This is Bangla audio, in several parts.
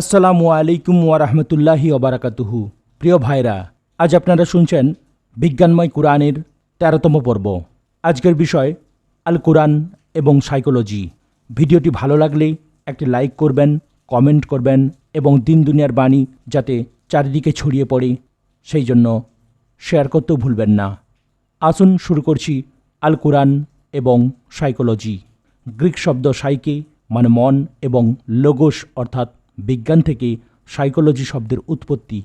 আসসালামু আলাইকুম ওয়ারহমতুল্লাহি ওবরাকাতুহু প্রিয় ভাইরা, আজ আপনারা শুনছেন বিজ্ঞানময় কোরআনের তেরোতম পর্ব। আজকের বিষয়, আল কোরআন এবং সাইকোলজি। ভিডিওটি ভালো লাগলে একটি লাইক করবেন, কমেন্ট করবেন এবং দিন দুনিয়ার বাণী যাতে চারিদিকে ছড়িয়ে পড়ে, সেই জন্য শেয়ার করতেও ভুলবেন না। আসুন শুরু করছি আল কোরআন এবং সাইকোলজি। গ্রিক শব্দ সাইকে মানে মন এবং লোগোস অর্থাৎ বিজ্ঞান থেকে সাইকোলজি শব্দের উৎপত্তি,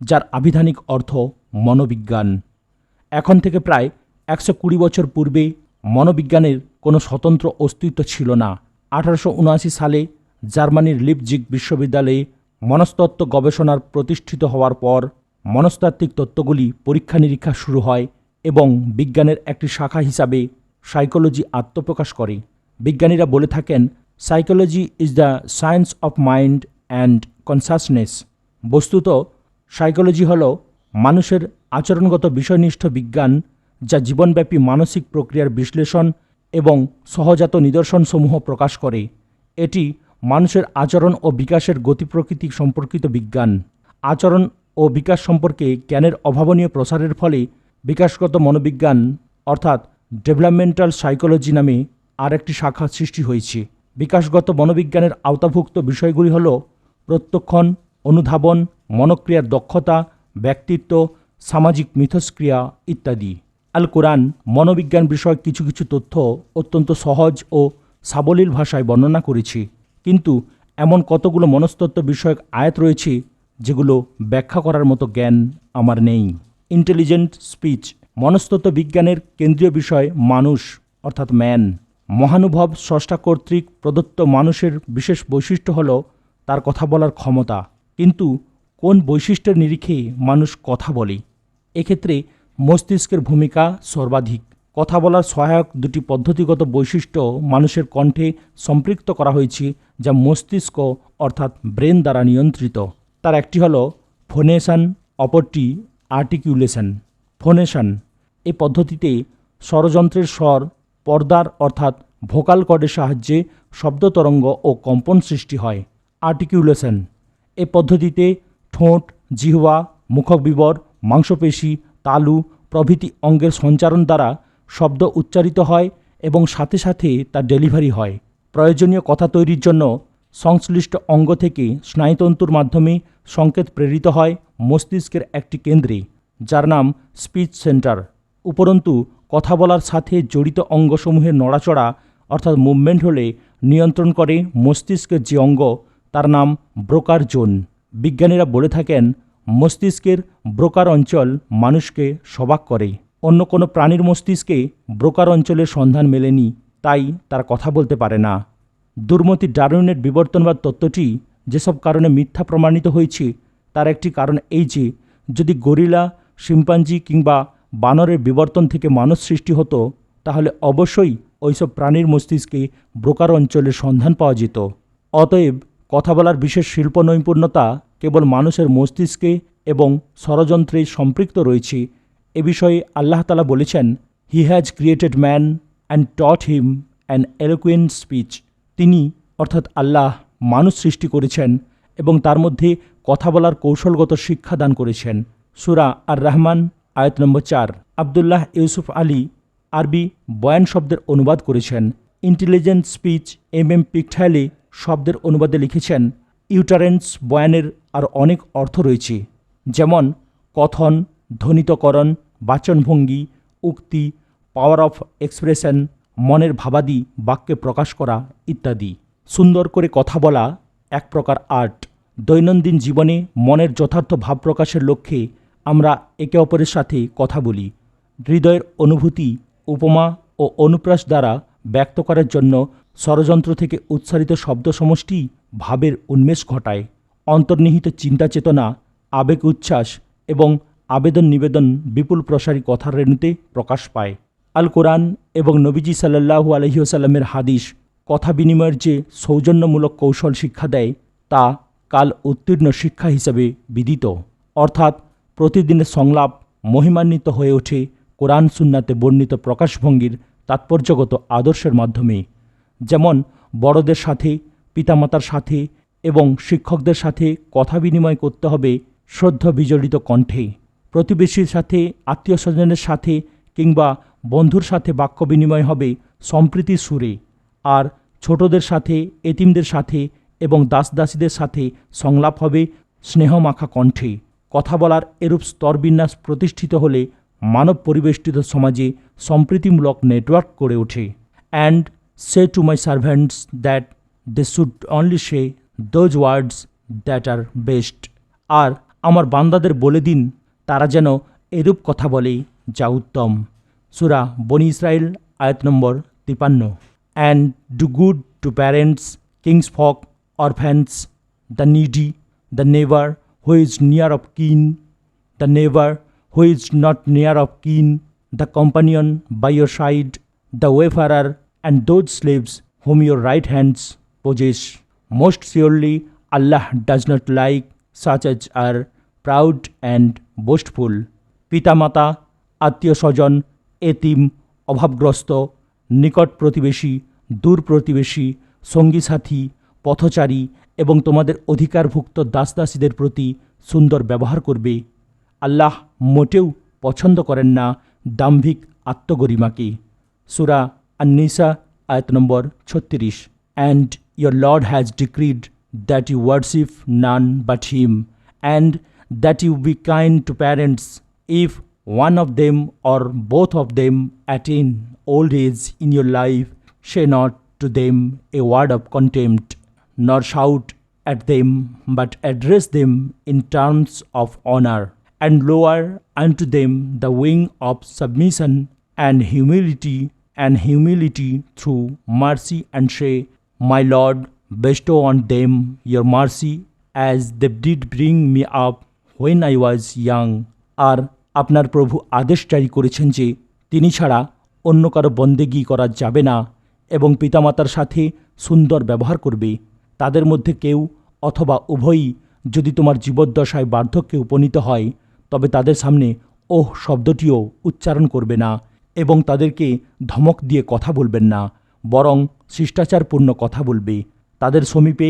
যার আবিধানিক অর্থ মনোবিজ্ঞান। এখন থেকে প্রায় একশো কুড়ি বছর পূর্বে মনোবিজ্ঞানের কোনো স্বতন্ত্র অস্তিত্ব ছিল না। আঠারোশো উনআশি সালে জার্মানির লিপজিগ বিশ্ববিদ্যালয়ে মনস্তত্ত্ব গবেষণার প্রতিষ্ঠিত হওয়ার পর মনস্তাত্ত্বিক তত্ত্বগুলি পরীক্ষা নিরীক্ষা শুরু হয় এবং বিজ্ঞানের একটি শাখা হিসাবে সাইকোলজি আত্মপ্রকাশ করে। বিজ্ঞানীরা বলে থাকেন psychology is the science of mind and consciousness বস্তুত সাইকোলজি হল মানুষের আচরণগত বিষয়নিষ্ঠ বিজ্ঞান, যা জীবনব্যাপী মানসিক প্রক্রিয়ার বিশ্লেষণ এবং সহজাত নিদর্শনসমূহ প্রকাশ করে। এটি মানুষের আচরণ ও বিকাশের গতি প্রকৃতি সম্পর্কিত বিজ্ঞান। আচরণ ও বিকাশ সম্পর্কে জ্ঞানের অভাবনীয় প্রসারের ফলে বিকাশগত মনোবিজ্ঞান, অর্থাৎ ডেভেলপমেন্টাল সাইকোলজি নামে আরেকটি শাখা সৃষ্টি হয়েছে। বিকাশগত মনোবিজ্ঞানের আওতাভুক্ত বিষয়গুলি হল প্রত্যক্ষণ, অনুধাবন, মনক্রিয়ার দক্ষতা, ব্যক্তিত্ব, সামাজিক মিথস্ক্রিয়া ইত্যাদি। আল কোরআন মনোবিজ্ঞান বিষয়ক কিছু কিছু তথ্য অত্যন্ত সহজ ও সাবলীল ভাষায় বর্ণনা করেছি। কিন্তু এমন কতগুলো মনস্তত্ত্ব বিষয়ক আয়াত রয়েছে যেগুলো ব্যাখ্যা করার মতো জ্ঞান আমার নেই? ইন্টেলিজেন্ট স্পিচ মনস্তত্ত্ব বিজ্ঞানের কেন্দ্রীয় বিষয় মানুষ, অর্থাৎ ম্যান মহানুভব স্রষ্টা কর্তৃক প্রদত্ত মানুষের বিশেষ বৈশিষ্ট্য হল তার কথা বলার ক্ষমতা। কিন্তু কোন বৈশিষ্ট্যের নিরিখে মানুষ কথা বলে? এক্ষেত্রে মস্তিষ্কের ভূমিকা সর্বাধিক। কথা বলার সহায়ক দুটি পদ্ধতিগত বৈশিষ্ট্য মানুষের কণ্ঠে সম্পৃক্ত করা হয়েছে, যা মস্তিষ্ক অর্থাৎ ব্রেন দ্বারা নিয়ন্ত্রিত। তার একটি হল ফোনেশন, অপরটি আর্টিকিউলেশন ফোনেশন। এ পদ্ধতিতে স্বরযন্ত্রের স্বর পর্দার অর্থাৎ ভোকাল কর্ডের সাহায্যে শব্দ তরঙ্গ ও কম্পন সৃষ্টি হয়। আর্টিকিউলেশন এ পদ্ধতিতে ঠোঁট, জিহ্বা, মুখবিবর, মাংসপেশি, তালু প্রভৃতি অঙ্গের সঞ্চারণ দ্বারা শব্দ উচ্চারিত হয় এবং সাথে সাথে তার ডেলিভারি হয়। প্রয়োজনীয় কথা তৈরির জন্য সংশ্লিষ্ট অঙ্গ থেকে স্নায়ুতন্তুর মাধ্যমে সংকেত প্রেরিত হয় মস্তিষ্কের একটি কেন্দ্রে, যার নাম স্পিচ সেন্টার। উপরন্তু কথা বলার সাথে জড়িত অঙ্গসমূহের নড়াচড়া, অর্থাৎ মুভমেন্ট হলে নিয়ন্ত্রণ করে মস্তিষ্কের যে অঙ্গ, তার নাম ব্রোকার জোন। বিজ্ঞানীরা বলে থাকেন, মস্তিষ্কের ব্রোকার অঞ্চল মানুষকে সবাক করে। অন্য কোনো প্রাণীর মস্তিষ্কে ব্রোকার অঞ্চলের সন্ধান মেলেনি, তাই তার কথা বলতে পারে না। দুর্মতি ডারউইনের বিবর্তনবাদ তত্ত্বটি যেসব কারণে মিথ্যা প্রমাণিত হয়েছে, তার একটি কারণ এই যে, যদি গরিলা, শিম্পাঞ্জি কিংবা বানরের বিবর্তন থেকে মানুষ সৃষ্টি হতো, তাহলে অবশ্যই ওইসব প্রাণীর মস্তিষ্কে ব্রোকার অঞ্চলের সন্ধান পাওয়া যেত। অতএব কথা বলার বিশেষ শিল্প নৈপুণ্যতা কেবল মানুষের মস্তিষ্কে এবং ষড়যন্ত্রে সম্পৃক্ত রয়েছে। এ বিষয়ে আল্লাহ তালা বলেছেন he has created man and taught him an eloquent speech তিনি, অর্থাৎ আল্লাহ, মানুষ সৃষ্টি করেছেন এবং তার মধ্যে কথা বলার কৌশলগত শিক্ষা দান করেছেন। সুরা আর রহমান আয়াত নম্বর চার, আবদুল্লাহ ইউসুফ আলী আরবি বয়ান শব্দের অনুবাদ করেছেন। ইন্টেলিজেন্ট স্পিচ এম এম পিকঠাইলে শব্দের অনুবাদে লিখেছেন, ইউটারেন্স বয়ানের আর অনেক অর্থ রয়েছে, যেমন কথন, ধ্বনিতকরণ, বাচনভঙ্গি, উক্তি পাওয়ার অফ এক্সপ্রেশন মনের ভাবাদি, বাক্যে প্রকাশ করা ইত্যাদি। সুন্দর করে কথা বলা এক প্রকার আর্ট। দৈনন্দিন জীবনে মনের যথার্থ ভাব প্রকাশের লক্ষ্যে আমরা একে অপরের সাথে কথা বলি। হৃদয়ের অনুভূতি, উপমা ও অনুপ্রাস দ্বারা ব্যক্ত করার জন্য ষড়যন্ত্র থেকে উচ্চারিত শব্দ সমষ্টি ভাবের উন্মেষ ঘটায়। অন্তর্নিহিত চিন্তা চেতনা আবেগ উচ্ছ্বাস এবং আবেদন নিবেদন বিপুল প্রসারী কথার রেণুতে প্রকাশ পায়। আল কোরআন এবং নবীজি সাল্লাহু আলহিউসাল্লামের হাদিস কথা বিনিময়ের যে সৌজন্যমূলক কৌশল শিক্ষা দেয়, তা কাল উত্তীর্ণ শিক্ষা হিসেবে বিদিত। অর্থাৎ প্রতিদিনের সংলাপ মহিমান্বিত হয়ে ওঠে, কোরআন সুন্নাতে বর্ণিত প্রকাশভঙ্গির তাৎপর্যগত আদর্শের মাধ্যমে। যেমন, বড়দের সাথে, পিতামাতার সাথে এবং শিক্ষকদের সাথে কথা বিনিময় করতে হবে শ্রদ্ধা বিজড়িত কণ্ঠে। প্রতিবেশীর সাথে আত্মীয় স্বজনের সাথে কিংবা বন্ধুর সাথে বাক্য বিনিময় হবে সম্প্রীতির সুরে। আর ছোটদের সাথে, এতিমদের সাথে এবং দাসদাসীদের সাথে সংলাপ হবে স্নেহমাখা কণ্ঠে। কথা বলার এরূপ স্তরবিন্যাস প্রতিষ্ঠিত হলে মানব পরিবেষ্টিত সমাজে সম্প্রীতিমূলক নেটওয়ার্ক গড়ে ওঠে। And say to my servants that they should only say those words that are best আর আমার বান্দাদের বলে দিন, তারা যেন এরূপ কথা বলে, যা উত্তম। সুরা বনি ইসরায়েল আয়াত নম্বর তিপান্ন। And do good to parents kinsfolk orphans the needy the neighbour who is near of kin the neighbor who is not near of kin, the companion by your side, the wayfarer, and those slaves whom your right hands possess. Most surely Allah does not like such as are proud and boastful. পিতামাতা আত্মীয় স্বজন এতিম অভাবগ্রস্ত নিকট প্রতিবেশী দূর প্রতিবেশী সঙ্গী সাথী পথচারী এবং তোমাদের অধিকারভুক্ত দাসদাসীদের প্রতি সুন্দর ব্যবহার করবে। আল্লাহ মোটেও পছন্দ করেন না দাম্ভিক আত্মগরিমাকে। সুরা আন্নিসা আয়াত নম্বর ছত্রিশ। And your lord has decreed that you worship none but him and that you be kind to parents if one of them or both of them attain old age in your life, say not to them a word of contempt, nor shout at them, but address them in terms of honor, and lower unto them the wing of submission and humility, and humility through mercy, and say, My Lord, bestow on them your mercy, as they did bring me up when I was young. আর আপনার প্রভু আদেশ জারি করেছেন যে তিনি ছাড়া অন্য কারও বন্দেগী করা যাবে না এবং পিতামাতার সাথে সুন্দর ব্যবহার করবে তাদের মধ্যে কেউ অথবা উভয়ই যদি তোমার জীবদ্দশায় বার্ধক্যে উপনীত হয়, তবে তাদের সামনে ওহ শব্দটিও উচ্চারণ করবে না এবং তাদেরকে ধমক দিয়ে কথা বলবেন না, বরং শিষ্টাচারপূর্ণ কথা বলবে। তাদের সমীপে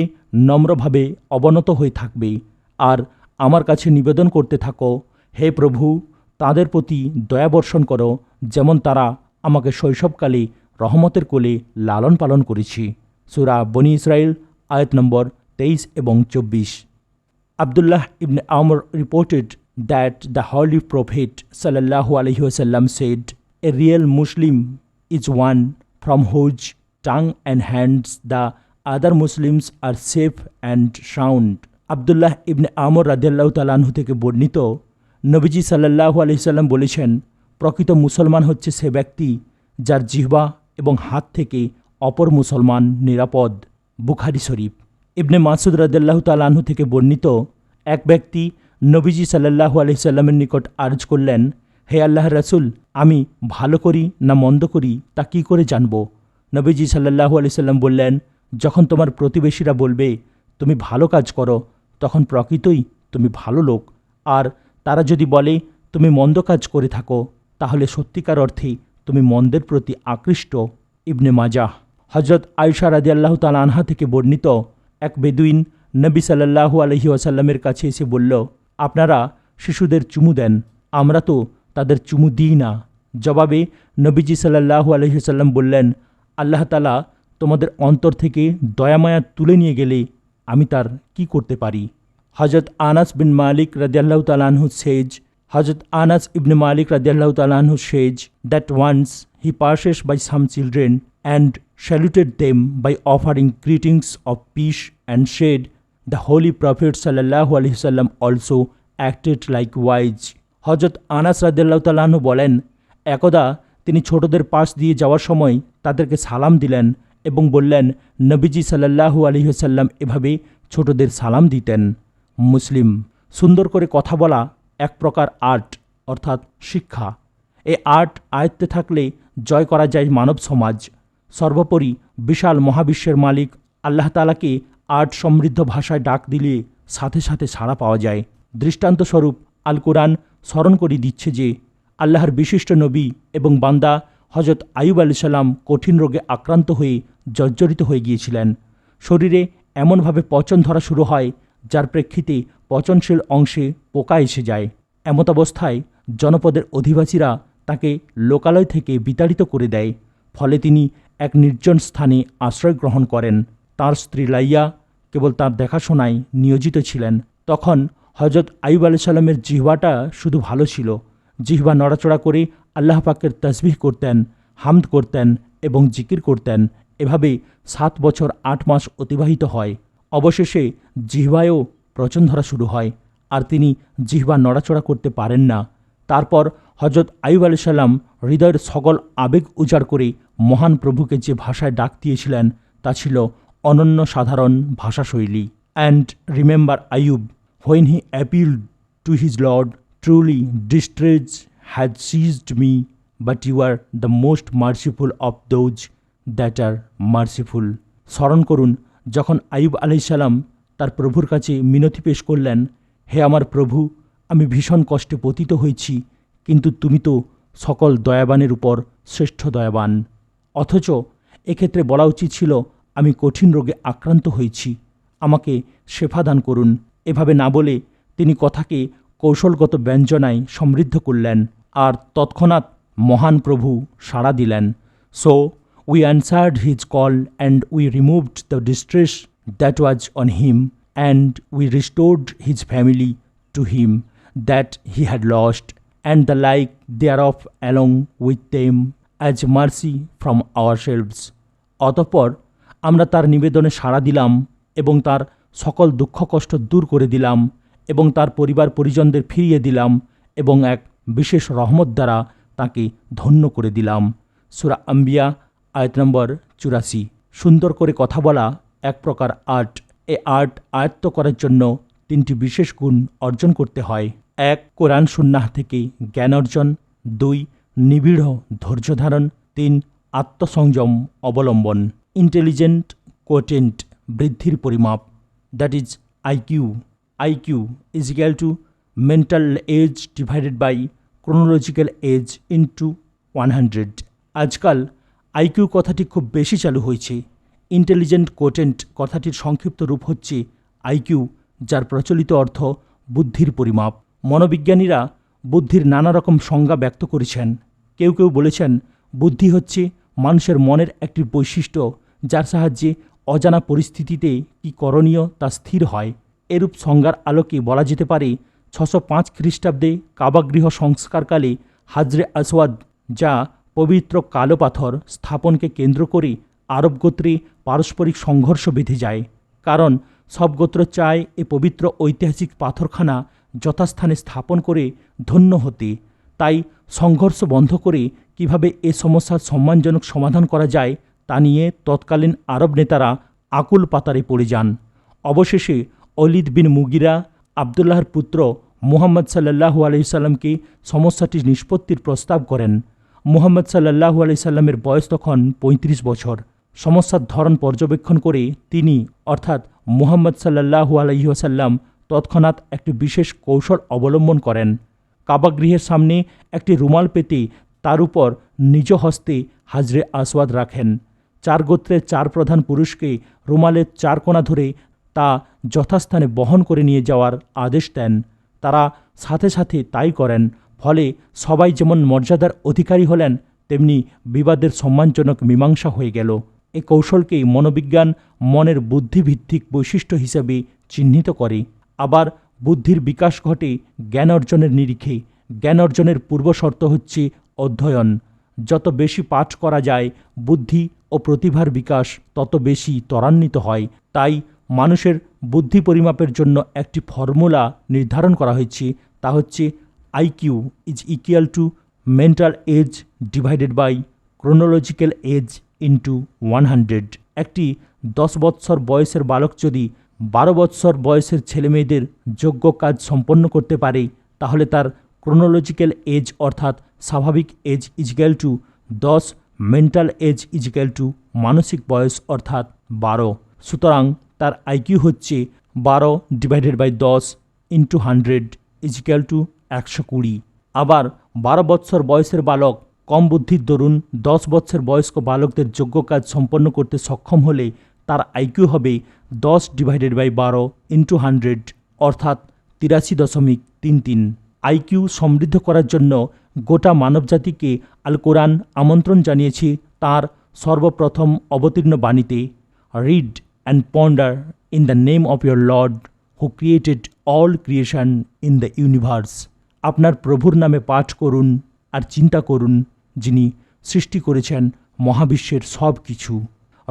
নম্রভাবে অবনত হয়ে থাকবে। আর আমার কাছে নিবেদন করতে থাকো, হে প্রভু, তাদের প্রতি দয়াবর্ষণ করো, যেমন তারা আমাকে শৈশবকালে রহমতের কোলে লালন পালন করেছি। সুরা বনি ইসরায়েল আয়াত নম্বর তেইশ এবং চব্বিশ। Abdullah ibn Amr reported that the holy prophet সাল্লাহু আলহিহসাল্লাম said a real Muslim is one from whose tongue and hands the other Muslims are safe and sound Abdullah ibn Amr রাজিয়াল্লাহ তালানহু থেকে বর্ণিত, নবীজি সাল্লাহু আলহিহাল্লাম বলেছেন, প্রকৃত মুসলমান হচ্ছে সে ব্যক্তি যার জিহ্বা এবং হাত থেকে অপর মুসলমান নিরাপদ। বুখারি শরীফ। ইবনে মাসুদ রাদিয়াল্লাহ তালাহু থেকে বর্ণিত এক ব্যক্তি নবীজি সাল্লাহু আলহিসাল্লামের নিকট আর্জ করলেন, হে আল্লাহ রসুল, আমি ভালো করি না মন্দ করি? তা কী করে জানব? নবীজি সাল্লাহু আলহিসাল্লাম বললেন, যখন তোমার প্রতিবেশীরা বলবে, তুমি ভালো কাজ করো, তখন প্রকৃতই তুমি ভালো লোক। আর তারা যদি বলে, তুমি মন্দ কাজ করে থাকো, তাহলে সত্যিকার অর্থে তুমি মন্দের প্রতি আকৃষ্ট। ইবনে মাজাহ হজরত আয়সা রাজি আল্লাহ তাল আনহা থেকে বর্ণিত এক বেদুইন নবী সাল্লাহু আলহি ওয়াসাল্লামের কাছে এসে বলল, আপনারা শিশুদের চুমু দেন, আমরা তো তাদের চুমু দিই না। জবাবে নবীজি সাল্লাহু আলহিসাল্লাম বললেন, আল্লাহ তালা তোমাদের অন্তর থেকে দয়ামায়া তুলে নিয়ে গেলে আমি তার কি করতে পারি? হজরত আনাস বিন মালিক রাদিয়াল্লাহু তালানহু সেজ হজরত আনাস ইবনে মালিক রাদিয়াল্লাহু তালানহু says, that once he passes by some children. Them by offering greetings of peace and said the holy prophet সাল্লাহু আলহিসাল্লাম অলসো অ্যাক্টেড লাইক ওয়াইজ হজরত আনাস রাদিয়াল্লাহু তালাহু বলেন, একদা তিনি ছোটদের পাশ দিয়ে যাওয়ার সময় তাদেরকে সালাম দিলেন এবং বললেন, নবীজি সাল্লাহু আলহিহাল্লাম এভাবে ছোটদের সালাম দিতেন। মুসলিম, সুন্দর করে কথা বলা এক প্রকার আর্ট, অর্থাৎ শিক্ষা। এই আর্ট আয়ত্তে থাকলে জয় করা যায় মানব সমাজ। সর্বোপরি বিশাল মহাবিশ্বের মালিক আল্লাহ তালাকে আর্ট সমৃদ্ধ ভাষায় ডাক দিলে সাথে সাথে সাড়া পাওয়া যায়। দৃষ্টান্তস্বরূপ আল কোরআন স্মরণ করে দিচ্ছে যে আল্লাহর বিশিষ্ট নবী এবং বান্দা হজরত আয়ুব আলি সাল্লাম কঠিন রোগে আক্রান্ত হয়ে জর্জরিত হয়ে গিয়েছিলেন। শরীরে এমনভাবে পচন ধরা শুরু হয় যার প্রেক্ষিতে পচনশীল অংশে পোকা এসে যায়। এমতাবস্থায় জনপদের অধিবাসীরা তাকে লোকালয় থেকে বিতাড়িত করে দেয়। ফলে তিনি এক নির্জন স্থানে আশ্রয় গ্রহণ করেন। তার স্ত্রী লাইয়া কেবল তার দেখাশোনায় নিয়োজিত ছিলেন। তখন হজরত আইব আলি সাল্লামের জিহ্বাটা শুধু ভালো ছিল। জিহ্বা নড়াচড়া করে আল্লাহ পাকের তসবিহ করতেন, হামদ করতেন এবং জিকির করতেন। এভাবে সাত বছর আট মাস অতিবাহিত হয়। অবশেষে জিহ্বায়ও প্রচন ধরা শুরু হয়। আর তিনি জিহ্বা নড়াচড়া করতে পারেন না। তারপর হজরত আইব আলি সাল্লাম হৃদয়ের সকল আবেগ উজাড় করে মহান প্রভুকে যে ভাষায় ডাক দিয়েছিলেন, তা ছিল অনন্য সাধারণ ভাষাশৈলী। And remember Ayyub when he appeal to his lord truly distress had seized me but you are the most merciful of those that are merciful স্মরণ করুন, যখন আইব আলাইসাল্লাম তার প্রভুর কাছে মিনতি পেশ করলেন, হে আমার প্রভু আমি ভীষণ কষ্টে পতিত হয়েছি, কিন্তু তুমি তো সকল দয়াবানের উপর শ্রেষ্ঠ দয়াবান। অথচ এক্ষেত্রে বলা উচিত ছিল, আমি কঠিন রোগে আক্রান্ত হয়েছি, আমাকে শেফা দান করুন। এভাবে না বলে তিনি কথাকে কৌশলগত ব্যঞ্জনায় সমৃদ্ধ করলেন আর তৎক্ষণাৎ মহান প্রভু সাড়া দিলেন। So we answered his call and we removed the distress that was on him and we restored his family to him had lost and the like thereof along with them as mercy from ourselves অতঃপর আমরা তার নিবেদনে সাড়া দিলাম এবং তার সকল দুঃখ কষ্ট দূর করে দিলাম এবং তার পরিবার পরিজনদের ফিরিয়ে দিলাম এবং এক বিশেষ রহমত দ্বারা তাকে ধন্য করে দিলাম। সুরা আম্বিয়া, আয়াত নম্বর চুরাশি। সুন্দর করে কথা বলা এক প্রকার আর্ট। এ আর্ট আয়ত্ত করার জন্য তিনটি বিশেষ গুণ অর্জন করতে হয়। এক কোরআন সুন্নাহ থেকে জ্ঞান অর্জন, দুই, নিবিড় ধৈর্য ধারণ, তিন, আত্মসংযম অবলম্বন। ইন্টেলিজেন্ট কোটেন্ট বৃদ্ধির পরিমাপ, that is IQ IQ is equal to mental age divided by chronological age into one hundred. আজকাল আইকিউ কথাটি খুব বেশি চালু হয়েছে। ইন্টেলিজেন্ট কোটেন্ট কথাটির সংক্ষিপ্ত রূপ হচ্ছে আইকিউ যার প্রচলিত অর্থ বুদ্ধির পরিমাপ। মনোবিজ্ঞানীরা বুদ্ধির নানা রকম সংজ্ঞা ব্যক্ত করেছেন। কেউ কেউ বলেছেন, বুদ্ধি হচ্ছে মানুষের মনের একটি বৈশিষ্ট্য যার সাহায্যে অজানা পরিস্থিতিতে কি করণীয় তা স্থির হয়। এরূপ সংজ্ঞার আলোকে বলা যেতে পারে, ছশো পাঁচ খ্রিস্টাব্দে কাবাগৃহ সংস্কারকালে হাজরে আসওয়াদ, যা পবিত্র কালো পাথর স্থাপনকে কেন্দ্র করে আরব গোত্রে পারস্পরিক সংঘর্ষ বেঁধে যায়। কারণ সব গোত্র চায় এ পবিত্র ঐতিহাসিক পাথরখানা যথাস্থানে স্থাপন করে ধন্য হতে। তাই সংঘর্ষ বন্ধ করে কীভাবে এ সমস্যার সম্মানজনক সমাধান করা যায় তা নিয়ে তৎকালীন আরব নেতারা আকুল পাতারে পড়ে যান। অবশেষে অলিদ বিন মুগিরা, আবদুল্লাহর পুত্র মুহাম্মদ সাল্লাহু আলাইসাল্লামকে সমস্যাটির নিষ্পত্তির প্রস্তাব করেন। মুহাম্মদ সাল্লাহু আলাইসাল্লামের বয়স তখন পঁয়ত্রিশ বছর। সমস্যার ধরন পর্যবেক্ষণ করে তিনি, অর্থাৎ মুহাম্মদ সাল্লাহু আলাইসাল্লাম তৎক্ষণাৎ একটি বিশেষ কৌশল অবলম্বন করেন। কাবাগৃহের সামনে একটি রুমাল পেতে তার উপর নিজ হস্তে হাজরে আসওয়াদ রাখেন। চার গোত্রের চার প্রধান পুরুষকে রুমালের চার কোণা ধরে তা যথাস্থানে বহন করে নিয়ে যাওয়ার আদেশ দেন। তারা সাথে সাথে তাই করেন, ফলে সবাই যেমন মর্যাদার অধিকারী হলেন, তেমনি বিবাদের সম্মানজনক মীমাংসা হয়ে গেল। এ কৌশলকেই মনোবিজ্ঞান, মনের বুদ্ধিভিত্তিক বৈশিষ্ট্য হিসেবে চিহ্নিত করে। আবার বুদ্ধির বিকাশ ঘটে জ্ঞান অর্জনের নিরিখে। জ্ঞান অর্জনের পূর্বশর্ত হচ্ছে অধ্যয়ন। যত বেশি পাঠ করা যায়, বুদ্ধি ও প্রতিভার বিকাশ তত বেশি ত্বরান্বিত হয়। তাই মানুষের বুদ্ধি পরিমাপের জন্য একটি ফর্মুলা নির্ধারণ করা হয়েছে। তা হচ্ছে IQ is equal to mental age divided by chronological age into one hundred একটি দশ বৎসর বয়সের বালক যদি বারো বৎসর বয়সের ছেলেমেয়েদের যোগ্য কাজ সম্পন্ন করতে পারে, তাহলে তার ক্রোনোলজিক্যাল এজ অর্থাৎ স্বাভাবিক এজ ইজিক্যাল টু দশ মেন্টাল এজ ইজিক্যাল টু মানসিক বয়স অর্থাৎ বারো। সুতরাং তার আইকিউ হচ্ছে বারো ডিভাইডেড বাই দশ ইন্টু হান্ড্রেড ইজিক্যাল টু একশো কুড়ি। আবার বারো বৎসর বয়সের বালক কম বুদ্ধির দরুন দশ বৎসর বয়স্ক বালকদের যোগ্য কাজ সম্পন্ন করতে সক্ষম হলে তার আইকিউ হবে দশ ডিভাইডেড বাই বারো ইন্টু হান্ড্রেড অর্থাৎ তিরাশি দশমিক তিন তিন। আইকিউ সমৃদ্ধ করার জন্য গোটা মানবজাতিকে আল কোরআন আমন্ত্রণ জানিয়েছে তার সর্বপ্রথম অবতীর্ণ বাণীতে read and ponder in the name of your lord who created all creation in the universe আপনার প্রভুর নামে পাঠ করুন আর চিন্তা করুন, যিনি সৃষ্টি করেছেন মহাবিশ্বের সব কিছু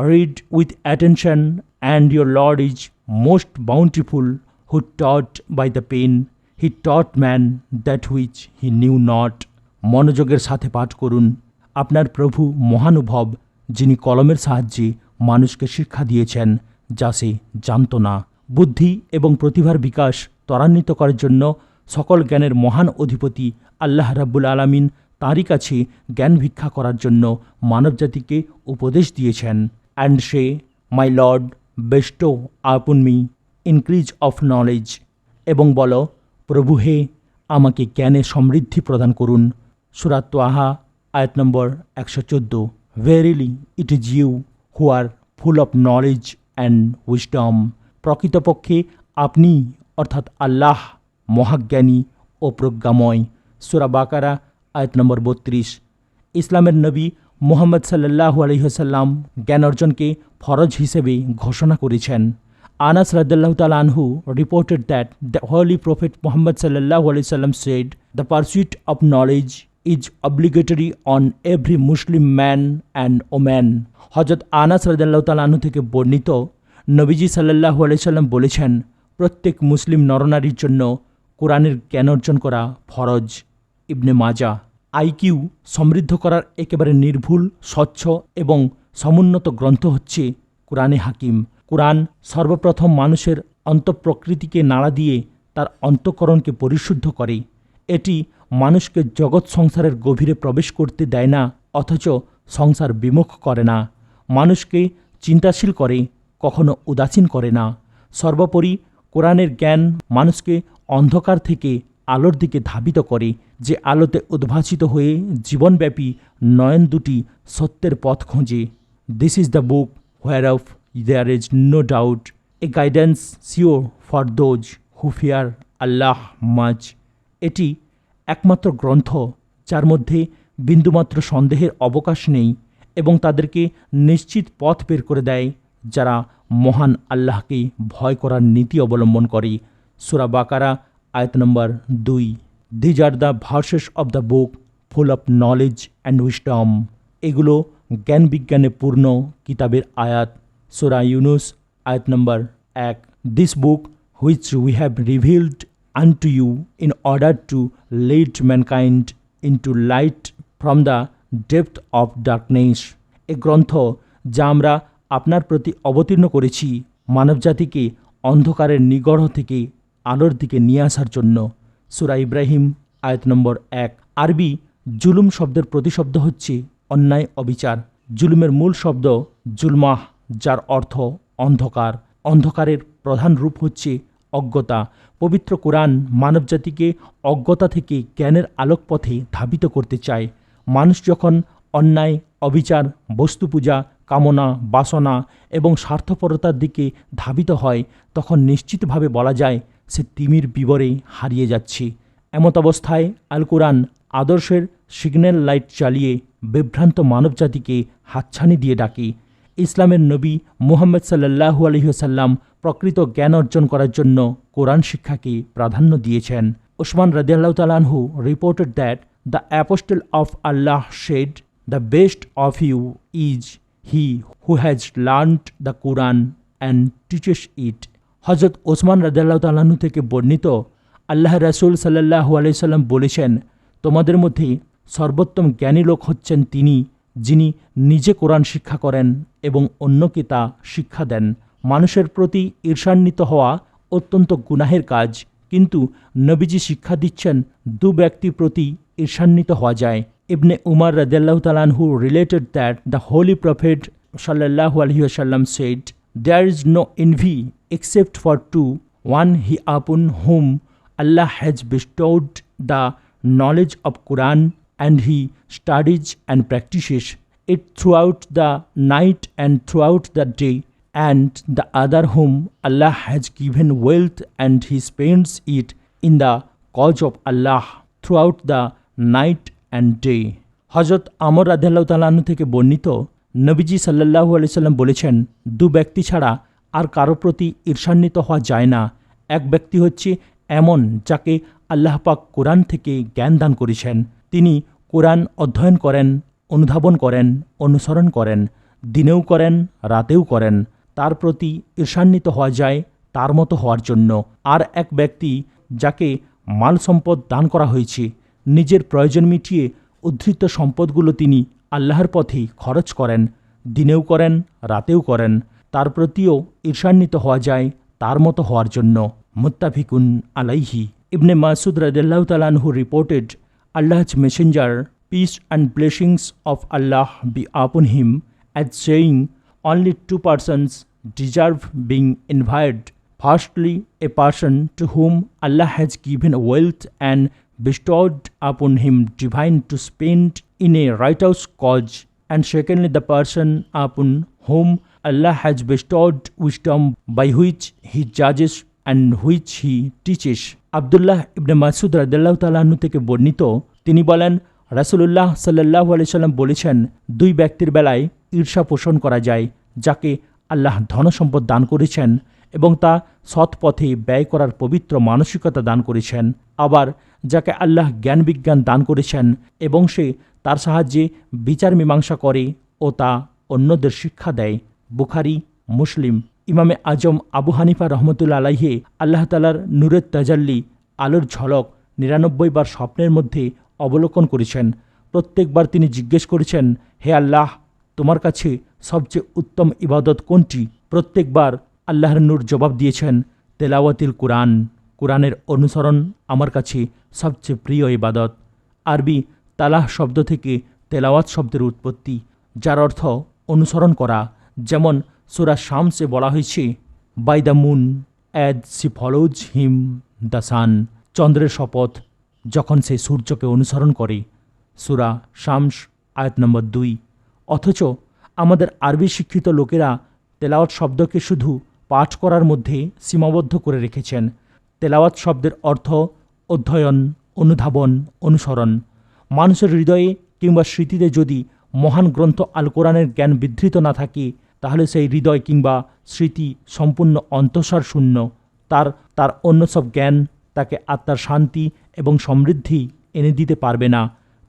read with attention and your lord is most bountiful who taught by the pen he taught man that which he knew not মনোযোগের সাথে পাঠ করুন। আপনার প্রভু মহানুভব, যিনি কলমের সাহায্যে মানুষকে শিক্ষা দিয়েছেন, যা সে জানত না। বুদ্ধি এবং প্রতিভার বিকাশ ত্বরান্বিত করার জন্য সকল জ্ঞানের মহান অধিপতি আল্লাহ রাব্বুল আলামিন তাঁরই কাছে জ্ঞান ভিক্ষা করার জন্য মানবজাতিকে উপদেশ দিয়েছেন। And say my lord bestow upon me increase of knowledge এবং বলো, প্রভু হে, আমাকে জ্ঞানে সমৃদ্ধি প্রদান করুন। সুরাত আহা আয়াত নম্বর একশো চোদ্দ। Verily it is you who are full of knowledge and wisdom প্রকৃতপক্ষে আপনি অর্থাৎ আল্লাহ মহাজ্ঞানী ও প্রজ্ঞাময়। সুরা বাকারা, আয়াত নম্বর বত্রিশ। ইসলামের নবী মুহাম্মদ সাল্লাহ আলহিহাসাল্লাম জ্ঞান অর্জনকে ফরজ হিসেবে ঘোষণা করেছেন। আনাস রাদ্দাল্লাহ তাল আনহু reported that the holy prophet Muhammad সাল্লাহ আলাইসাল্লাম said the pursuit of knowledge is obligatory on every Muslim man and woman হজরত আনাস রাদ্দাল্লাহ তাল আনহু থেকে বর্ণিত নবীজি সাল্লাহ আলাইসাল্লাম বলেছেন, প্রত্যেক মুসলিম নরনারীর জন্য কোরআনের জ্ঞান অর্জন করা ফরজ। ইবনে মাজা আইকিউ সমৃদ্ধ করার একেবারে নির্ভুল, স্বচ্ছ এবং সমুন্নত গ্রন্থ হচ্ছে কোরআনে হাকিম। কোরআন সর্বপ্রথম মানুষের অন্তঃপ্রকৃতিকে নাড়া দিয়ে তার অন্তঃকরণকে পরিশুদ্ধ করে। এটি মানুষকে জগৎ সংসারের গভীরে প্রবেশ করতে দেয় না, অথচ সংসার বিমুখ করে না। মানুষকে চিন্তাশীল করে, কখনো উদাসীন করে না। সর্বোপরি কোরআনের জ্ঞান মানুষকে অন্ধকার থেকে আলোর দিকে ধাবিত করে। যে আলোতে উদ্ভাসিত হয়ে জীবনব্যাপী নয়ন দুটি সত্যের পথ খোঁজে। This is the book whereof there is no doubt a guidance sure for those who fear Allah মাজ এটি একমাত্র গ্রন্থ যার মধ্যে বিন্দুমাত্র সন্দেহের অবকাশ নেই এবং তাদেরকে নিশ্চিত পথ বের করে দেয় যারা মহান আল্লাহকে ভয় করার নীতি অবলম্বন করে। সুরা বাকারা, আয়াত নম্বর দুই। These are the verses of the book, full of knowledge and wisdom. এগুলো জ্ঞান বিজ্ঞানে পূর্ণ কিতাবের আয়াত, সোরা ইউনুস, আয়াত নম্বর এক। This book which we have revealed unto you in order to lead mankind into light from the depth of darkness এ গ্রন্থ যা আমরা আপনার প্রতি অবতীর্ণ করেছি মানবজাতিকে অন্ধকারের নিগড় থেকে আলোর দিকে নিয়ে আসার জন্য। সুরা ইব্রাহিম, আয়াত নম্বর এক। আরবি জুলুম শব্দের প্রতিশব্দ হচ্ছে অন্যায়, অবিচার। জুলুমের মূল শব্দ জুলমাহ, যার অর্থ অন্ধকার। অন্ধকারের প্রধান রূপ হচ্ছে অজ্ঞতা। পবিত্র কোরআন মানবজাতিকে অজ্ঞতা থেকে জ্ঞানের আলোকপথে ধাবিত করতে চায়। মানুষ যখন অন্যায়, অবিচার বস্তু পূজা কামনা, বাসনা এবং স্বার্থপরতার দিকে ধাবিত হয়, তখন নিশ্চিতভাবে বলা যায় সে তিমির বিবরে হারিয়ে যাচ্ছে। এমত অবস্থায় আল কোরআন আদর্শের সিগন্যাল লাইট চালিয়ে বিভ্রান্ত মানবজাতিকে হাতছানি দিয়ে ডাকে। ইসলামের নবী মুহাম্মদ সাল্লাহু আলহিহাসাল্লাম প্রকৃত জ্ঞান অর্জন করার জন্য কোরআন শিক্ষাকে প্রাধান্য দিয়েছেন। ওসমান রাদিয়াল্লাহ তালানহু reported that the apostle of Allah said the best of you is he who has learned the Quran and teaches it হজরত ওসমান রাদিয়াল্লাহ তালাহু থেকে বর্ণিত, আল্লাহ রাসুল সাল্লাহু আলাইসাল্লাম বলেছেন, তোমাদের মধ্যে সর্বোত্তম জ্ঞানী লোক হচ্ছেন তিনি, যিনি নিজে কোরআন শিক্ষা করেন এবং অন্যকে তা শিক্ষা দেন। মানুষের প্রতি ঈর্ষান্বিত হওয়া অত্যন্ত গুনাহের কাজ, কিন্তু নবীজি শিক্ষা দিচ্ছেন দু ব্যক্তির প্রতি ঈর্ষান্বিত হওয়া যায়। ইবনে উমার রাদিয়াল্লাহ তালানহু related that the holy prophet সাল্লাহু আলহিউসাল্লাম said there is no envy except for two one he upon whom Allah has bestowed the knowledge of Quran and he studies and practises it throughout the night and throughout the day and the other whom Allah has given wealth and he spends it in the cause of Allah throughout the night and day হজরত আমর আদাল্লাহ থেকে বর্ণিত নবীজি সাল্লাল্লাহু আলাইহি সাল্লাম বলেছেন, দু ব্যক্তি ছাড়া আর কারও প্রতি ঈর্ষান্বিত হওয়া যায় না। এক ব্যক্তি হচ্ছে এমন যাকে আল্লাহ পাক কোরআন থেকে জ্ঞান দান করেছেন। তিনি কোরআন অধ্যয়ন করেন, অনুধাবন করেন, অনুসরণ করেন, দিনেও করেন, রাতেও করেন। তার প্রতি ঈর্ষান্বিত হওয়া যায় তার মতো হওয়ার জন্য। আর এক ব্যক্তি যাকে মাল সম্পদ দান করা হয়েছে, নিজের প্রয়োজন মিটিয়ে উদ্ধৃত সম্পদগুলো তিনি আল্লাহর পথেই খরচ করেন, দিনেও করেন, রাতেও করেন। তার প্রতিও ঈর্ষান্বিত হওয়া যায় তার মতো হওয়ার জন্য। মুত্তাফিকুন আলাইহি। ইবনে মাসুদ রাজু তালানহু reported Allah's messenger peace and blessings of Allah be upon him at saying only two persons deserve being invited firstly a person to whom Allah has given wealth and bestowed upon him divine to spend in a righteous cause. And secondly, the person upon whom Allah has bestowed wisdom by which he judges and which he teaches. Abdullah ibn Masud রাদিয়াল্লাহু তাআলা আনহু থেকে বর্ণিত তিনি বলেন রাসূলুল্লাহ আলাইহি সাল্লাম বলেছেন দুই ব্যক্তির বেলায় ঈর্ষা পোষণ করা যায় যাকে আল্লাহ ধনসম্পদ দান করেছেন এবং তা সৎ পথে ব্যয় করার পবিত্র মানসিকতা দান করেছেন আবার যাকে আল্লাহ জ্ঞান বিজ্ঞান দান করেছেন এবং সে তার সাহায্যে বিচার মীমাংসা করে ও তা অন্যদের শিক্ষা দেয়। বুখারি, মুসলিম, ইমামে আজম আবু হানিফা রহমতুল্লা আলাইহে আল্লাহ তালার নূরের তাজাল্লি, আলোর ঝলক নিরানব্বই বার স্বপ্নের মধ্যে অবলোকন করেছেন। প্রত্যেকবার তিনি জিজ্ঞেস করেছেন, হে আল্লাহ, তোমার কাছে সবচেয়ে উত্তম ইবাদত কোনটি? প্রত্যেকবার আল্লাহর নূর জবাব দিয়েছেন, তেলাওয়াতিল কুরআন। কোরআনের অনুসরণ আমার কাছে সবচেয়ে প্রিয় ইবাদত। আরবি তালাহ শব্দ থেকে তেলাওয়াত শব্দের উৎপত্তি, যার অর্থ অনুসরণ করা, যেমন সুরা শামসে বলা হয়েছে by the moon as she follows him the sun চন্দ্রের শপথ, যখন সে সূর্যকে অনুসরণ করে, সুরা শামস, আয়াত নম্বর দুই। অথচ আমাদের আরবি শিক্ষিত লোকেরা তেলাওয়াত শব্দকে শুধু পাঠ করার মধ্যে সীমাবদ্ধ করে রেখেছেন। তেলাওয়াত শব্দের অর্থ অধ্যয়ন, অনুধাবন, অনুসরণ। মানুষের হৃদয়ে কিংবা স্মৃতিতে যদি মহান গ্রন্থ আল কোরআনের জ্ঞান বিধৃত না থাকে, তাহলে সেই হৃদয় কিংবা স্মৃতি সম্পূর্ণ অন্তঃসার শূন্য। তার তার অন্য সব জ্ঞান তাকে আত্মার শান্তি এবং সমৃদ্ধি এনে দিতে পারবে না।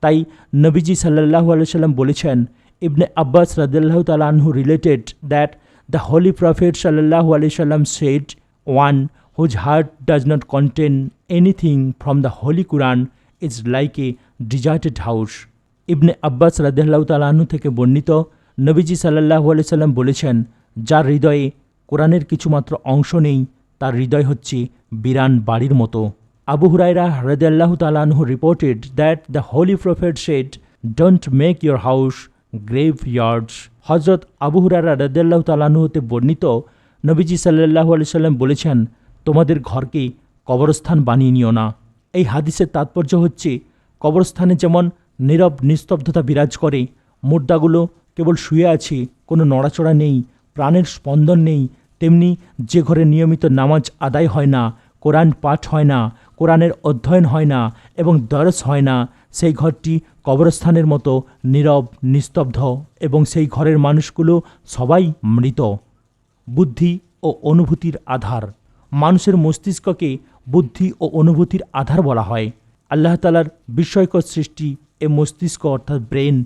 তাই নবীজি সাল্লাহু আলাইসাল্লাম বলেছেন, ইবনে আব্বাস রাদিল্লাহ তালাহু related that the holy prophet সাল্লাহু আলাইসাল্লাম said one whose heart does not contain anything from the holy Quran is like a deserted house ibn Abbas রাদিল্লাহ তালাহু থেকে বর্ণিত নবীজি সাল্লাহু আলাইসাল্লাম বলেছেন, যার হৃদয়ে কোরআনের কিছুমাত্র অংশ নেই, তার হৃদয় হচ্ছে বিরান বাড়ির মতো। আবু হুরাইরা রদাল্লাহ তালানহু reported that the holy prophet said don't make your house graveyards হজরত আবু হুরাইরা রদাল্লাহ তালানহুতে বর্ণিত নবীজি সাল্লাহু আলি সাল্লাম বলেছেন, তোমাদের ঘরকে কবরস্থান বানিয়ে নিও না। এই হাদিসের তাৎপর্য হচ্ছে কবরস্থানে যেমন নীরব নিস্তব্ধতা বিরাজ করে, মুর্দাগুলো কেবল শুয়ে আছে, কোনো নড়াচড়া নেই, প্রাণের স্পন্দন নেই, তেমনি যে ঘরে নিয়মিত নামাজ আদায় হয় না, কোরআন পাঠ হয় না, কোরআনের অধ্যয়ন হয় না এবং দরস হয় না, সেই ঘরটি কবরস্থানের মতো নীরব, নিস্তব্ধ এবং সেই ঘরের মানুষগুলো সবাই মৃত। বুদ্ধি ও অনুভূতির আধার। মানুষের মস্তিষ্ককে বুদ্ধি ও অনুভূতির আধার বলা হয়। আল্লাহ তালার বিস্ময়কর সৃষ্টি এ মস্তিষ্ক অর্থাৎ ব্রেন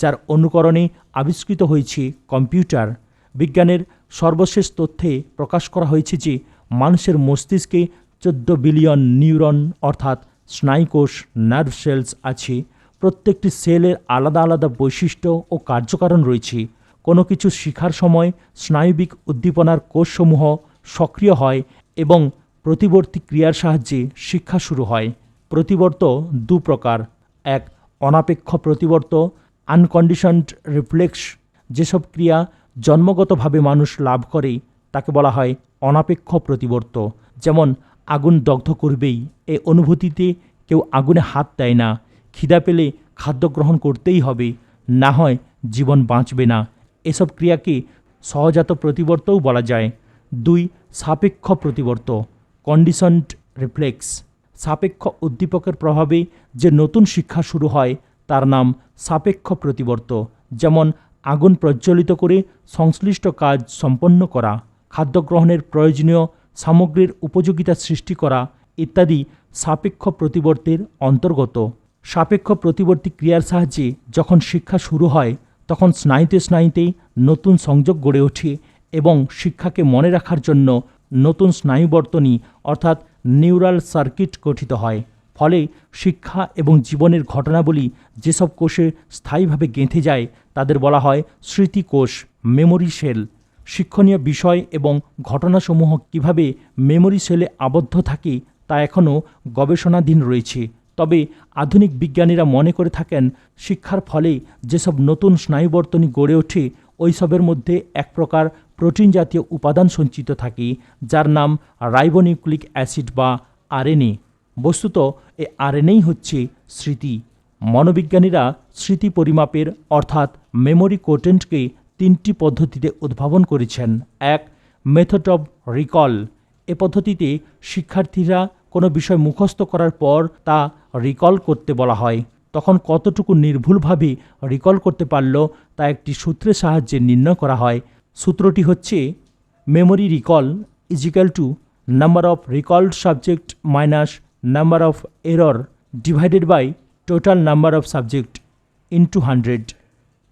যার অনুকরণে আবিষ্কৃত হয়েছে কম্পিউটার। বিজ্ঞানের সর্বশেষ তথ্যে প্রকাশ করা হয়েছে যে মানুষের মস্তিষ্কে চোদ্দ বিলিয়ন নিউরন অর্থাৎ স্নায়ুকোষ নার্ভ সেলস আছে। প্রত্যেকটি সেলের আলাদা আলাদা বৈশিষ্ট্য ও কার্যকারণ রয়েছে। কোনো কিছু শিখার সময় স্নায়বিক উদ্দীপনার কোষসমূহ সক্রিয় হয় এবং প্রতিবর্তী ক্রিয়ার সাহায্যে শিক্ষা শুরু হয়। প্রতিবর্ত দু প্রকার। এক, অনাপেক্ষ প্রতিবর্ত আনকন্ডিশনড রিফ্লেক্স যেসব ক্রিয়া জন্মগতভাবে মানুষ লাভ করে, তাকে বলা হয় অনাপেক্ষ প্রতিবর্ত। যেমন, আগুন দগ্ধ করবেই, এ অনুভূতিতে কেউ আগুনে হাত দেয় না, খিদা পেলে খাদ্য গ্রহণ করতেই হবে, না হয় জীবন বাঁচবে না। এসব ক্রিয়াকে সহজাত প্রতিবর্তও বলা যায়। দুই, সাপেক্ষ প্রতিবর্ত কন্ডিশনড রিফ্লেক্স সাপেক্ষ উদ্দীপকের প্রভাবে যে নতুন শিক্ষা শুরু হয়, তার নাম সাপেক্ষ প্রতিবর্ত। যেমন, আগুন প্রজ্বলিত করে সংশ্লিষ্ট কাজ সম্পন্ন করা, খাদ্য গ্রহণের প্রয়োজনীয় সামগ্রীর উপযোগিতা সৃষ্টি করা ইত্যাদি সাপেক্ষ প্রতিবর্তের অন্তর্গত। সাপেক্ষ প্রতিবর্তী ক্রিয়ার সাহায্যে যখন শিক্ষা শুরু হয়, তখন স্নায়ুতে স্নায়ুতেই নতুন সংযোগ গড়ে ওঠে এবং শিক্ষাকে মনে রাখার জন্য নতুন স্নায়ুবর্তনী অর্থাৎ নিউরাল সার্কিট গঠিত হয়। ফলে শিক্ষা এবং জীবনের ঘটনাবলী যেসব কোষে স্থায়ীভাবে গেঁথে যায়, তাদের বলা হয় স্মৃতিকোষ, মেমোরি সেল। শিক্ষণীয় বিষয় এবং ঘটনাসমূহ কীভাবে মেমোরি সেলে আবদ্ধ থাকে, তা এখনও গবেষণাধীন রয়েছে। তবে আধুনিক বিজ্ঞানীরা মনে করে থাকেন, শিক্ষার ফলে যেসব নতুন স্নায়ুবর্তনী গড়ে ওঠে, ওইসবের মধ্যে এক প্রকার প্রোটিন জাতীয় উপাদান সঞ্চিত থাকে, যার নাম রাইবোনিউক্লিক অ্যাসিড বা আরএনএ। বস্তুত এ আরএনএই হচ্ছে স্মৃতি। মনোবিজ্ঞানীরা স্মৃতি পরিমাপের, অর্থাৎ মেমোরি কোটেন্টকে তিনটি পদ্ধতিতে উদ্ভাবন করেছেন। এক মেথড অব রিকল এ পদ্ধতিতে শিক্ষার্থীরা কোনো বিষয় মুখস্থ করার পর তা রিকল করতে বলা হয়। তখন কতটুকু নির্ভুলভাবে রিকল করতে পারল, তা একটি সূত্রের সাহায্যে নির্ণয় করা হয়। সূত্রটি হচ্ছে memory recall equal to number of recalled subject minus number of error divided by total number of subject into hundred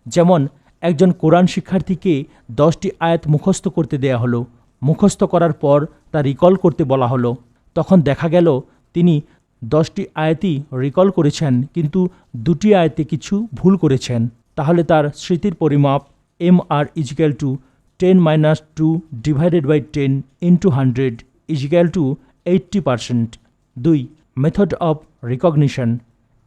যেমন, একজন কোরআন শিক্ষার্থীকে দশটি আয়াত মুখস্থ করতে দেয়া হলো, মুখস্থ করার পর তা রিকল করতে বলা হলো। তখন দেখা গেল, তিনি দশটি আয়াতই রিকল করেছেন, কিন্তু দুটি আয়াতে কিছু ভুল করেছেন। তাহলে তার স্মৃতির পরিমাপ M R equal to ten minus two divided by ten into hundred equal to eighty percent দুই মেথড অফ রিকগনিশন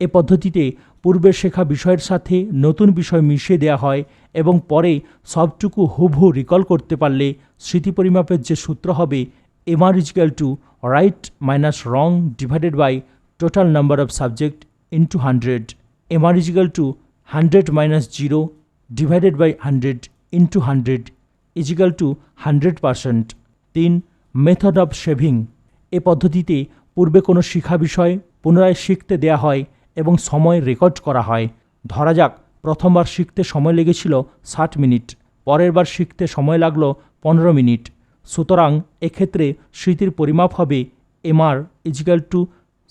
এ পদ্ধতিতে পূর্বের শেখা বিষয়ের সাথে নতুন বিষয় মিশিয়ে দেওয়া হয় এবং পরে সবটুকু হুবহু রিকল করতে পারলে স্মৃতি পরিমাপের যে সূত্র হবে, MR equal to right minus wrong divided by total number of subject into hundred MR equal to hundred minus zero divided by hundred into hundred equal to hundred percent তিন মেথড অফ শেভিং এ পদ্ধতিতে পূর্বে কোনো শিখা বিষয় পুনরায় শিখতে দেয়া হয় এবং সময় রেকর্ড করা হয়। ধরা যাক, প্রথমবার শিখতে সময় লেগেছিল ষাট মিনিট পরের বার শিখতে সময় লাগল পনেরো মিনিট। সুতরাং এক্ষেত্রে স্মৃতির পরিমাপ হবে এমআর ইজিক্যাল টু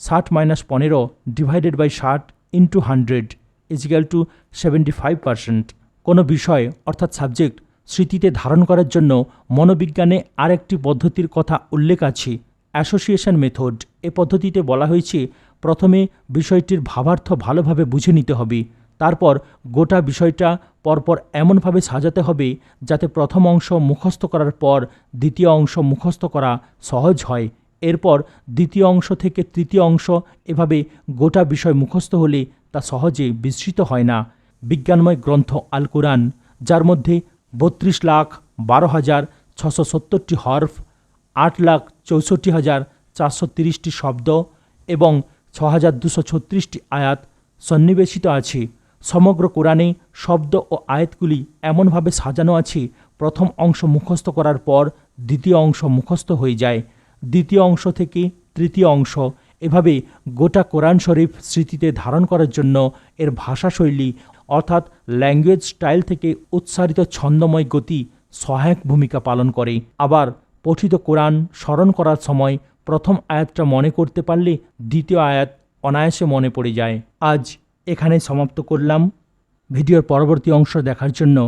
ষাট মাইনাস পনেরো ডিভাইডেড বাই ষাট into hundred equal to seventy five percent কোনো বিষয়, অর্থাৎ সাবজেক্ট স্মৃতিতে ধারণ করার জন্য মনোবিজ্ঞানে আরেকটি পদ্ধতির কথা উল্লেখ আছে অ্যাসোসিয়েশন মেথড এ পদ্ধতিতে বলা হয়েছে, প্রথমে বিষয়টির ভাবার্থ ভালোভাবে বুঝে নিতে হবে, তারপর গোটা বিষয়টা পরপর এমনভাবে সাজাতে হবে যাতে প্রথম অংশ মুখস্থ করার পর দ্বিতীয় অংশ মুখস্থ করা সহজ হয়। এরপর দ্বিতীয় অংশ থেকে তৃতীয় অংশ এভাবে গোটা বিষয় মুখস্থ হলে তা সহজে বিস্মৃত হয় না। বিজ্ঞানময় গ্রন্থ আল কোরআন যার মধ্যে বত্রিশ লাখ বারো হাজার ছশো সত্তরটি হরফ, আট লাখ চৌষট্টি হাজার চারশো তিরিশটি শব্দ এবং ছ হাজার দুশো ছত্রিশটি আয়াত সন্নিবেশিত আছে। সমগ্র কোরআনে শব্দ ও আয়াতগুলি এমনভাবে সাজানো আছে, প্রথম অংশ মুখস্থ করার পর দ্বিতীয় অংশ মুখস্থ হয়ে যায়। দ্বিতীয় অংশ থেকে তৃতীয় অংশ, এভাবে গোটা কোরআন শরীফ স্মৃতিতে ধারণ করার জন্য এর ভাষাশৈলী অর্থাৎ ল্যাঙ্গুয়েজ স্টাইল থেকে উৎসারিত ছন্দময় গতি সহায়ক ভূমিকা পালন করে। আবার পঠিত কোরআন স্মরণ করার সময় প্রথম আয়াতটা মনে করতে পারলে দ্বিতীয় আয়াত অনায়াসে মনে পড়ে যায়। আজ এখানে সমাপ্ত করলাম। ভিডিওর পরবর্তী অংশ দেখার জন্য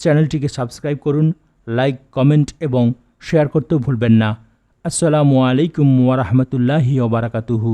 চ্যানেলটিকে সাবস্ক্রাইব করুন, লাইক, কমেন্ট এবং শেয়ার করতেও ভুলবেন না। আসসালামু আলাইকুম ওয়ারহমতুল্লাহি ওবরাকাতুহু